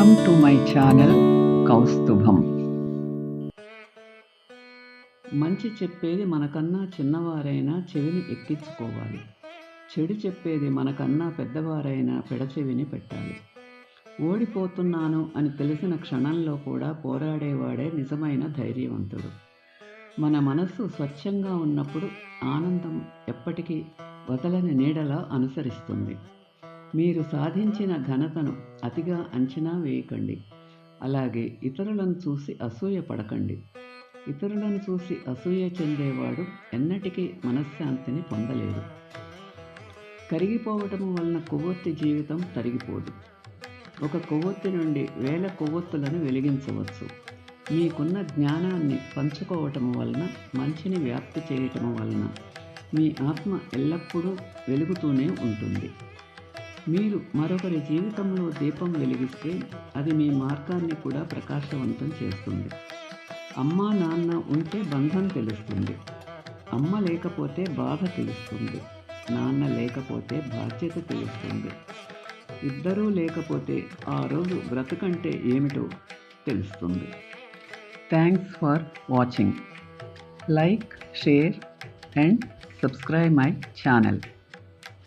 Welcome to my channel Kaustubham మంచి చెప్పేది మనకన్నా చిన్నవారైనా చెవిని ఎక్కించుకోవాలి. చెడు చెప్పేది మనకన్నా పెద్దవారైనా పెడచెవిని పెట్టాలి. ఓడిపోతున్నాను అని తెలిసిన క్షణంలో కూడా పోరాడేవాడే నిజమైన ధైర్యవంతుడు. మన మనస్సు స్వచ్ఛంగా ఉన్నప్పుడు ఆనందం ఎప్పటికీ వదలని నీడలా అనుసరిస్తుంది. మీరు సాధించిన ఘనతను అతిగా అంచనా వేయకండి. అలాగే ఇతరులను చూసి అసూయ పడకండి. ఇతరులను చూసి అసూయ చెందేవాడు ఎన్నటికీ మనశ్శాంతిని పొందలేడు కరిగిపోవటం వలన కొవ్వొత్తి జీవితం తరిగిపోదు. ఒక కొవ్వొత్తి నుండి వేల కొవ్వొత్తులను వెలిగించవచ్చు. మీకున్న జ్ఞానాన్ని పంచుకోవటం వలన మంచిని వ్యాప్తి చేయటం వలన మీ ఆత్మ ఎల్లప్పుడూ వెలుగుతూనే ఉంటుంది. మీరు మరొకరి జీవితంలో దీపం వెలిగిస్తే అది మీ మార్గాన్ని కూడా ప్రకాశవంతం చేస్తుంది. అమ్మ నాన్న ఉంటే బంధం తెలుస్తుంది. అమ్మ లేకపోతే బాధ తెలుస్తుంది. నాన్న లేకపోతే బాధ్యత తెలుస్తుంది. ఇద్దరూ లేకపోతే ఆ రోజు బ్రతకంటే ఏమిటో తెలుస్తుంది. Thanks for watching like share and subscribe my channel